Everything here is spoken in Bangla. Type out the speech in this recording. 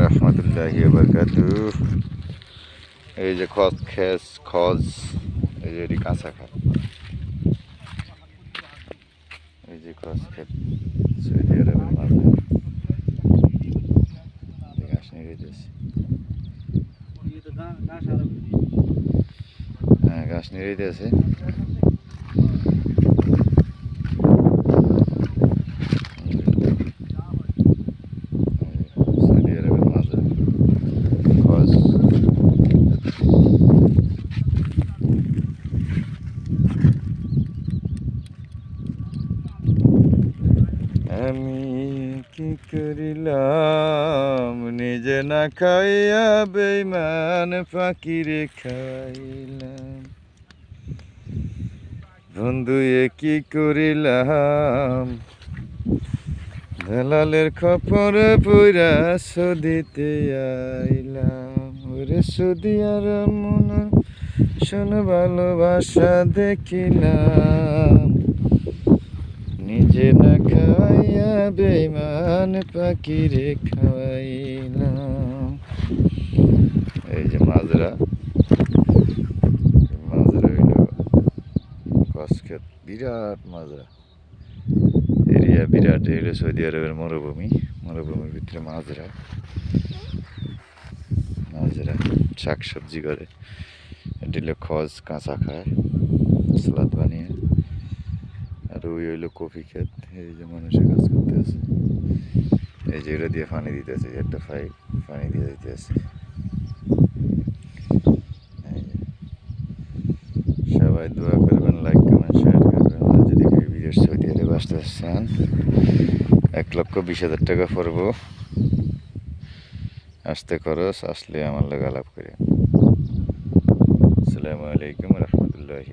রহমতুল্লাহ বরকাত এই যে খজ খেস, খজ, এই যে কাঁচা খাত এই যে খজ খেত সৌদি আরবের মাঝে ঘাস নিয়ে রইতেছে হ্যাঁ ঘাস নিয়ে রইতেছে সৌদি আরবের মাঝে খজ আমি কি করিলাম? নিজে না খাইয়া বেইমান ফাঁকিরে খাইলাম। বন্ধু, এ কি করিলাম? দালালের খপরে পুরা সদিতে আইলাম। ওরে আর মনে শোন ভালোবাসা দেখিলাম। নিজে না খাওয়াইয়া বেইমান পাখিরে খাওয়াইলাম এই যে মাজরা মাজরা হইল কসক্ষেত বিরাট মাজরা। এরিয়া বিরাট হইল সৌদি আরবের মরুভূমি, মরুভূমির ভিতরে মাজরা। মাজরা শাক সবজি করে। এটি হলো খজ, কাঁচা খায়, সালাদ বানিয়ে। আর ওই হইল কফি ক্ষেত এই যে মানুষের কাজ করতে আছে। এই যে দিয়ে পানি দিতে আছে একটা ফাই পানি দিয়ে দিতে আছে সবাই দোয়া করবেন লাইক কমেন্ট শেয়ার করবেন। যদি কেউ বিদেশ সৌদি আরবে আসতে চান, এক লক্ষ বিশ হাজার টাকা পড়ব। আসতে খরচ, আসলে আমার লোক আলাপ করে আসসালামু আলাইকুম রহমতুল্লাহি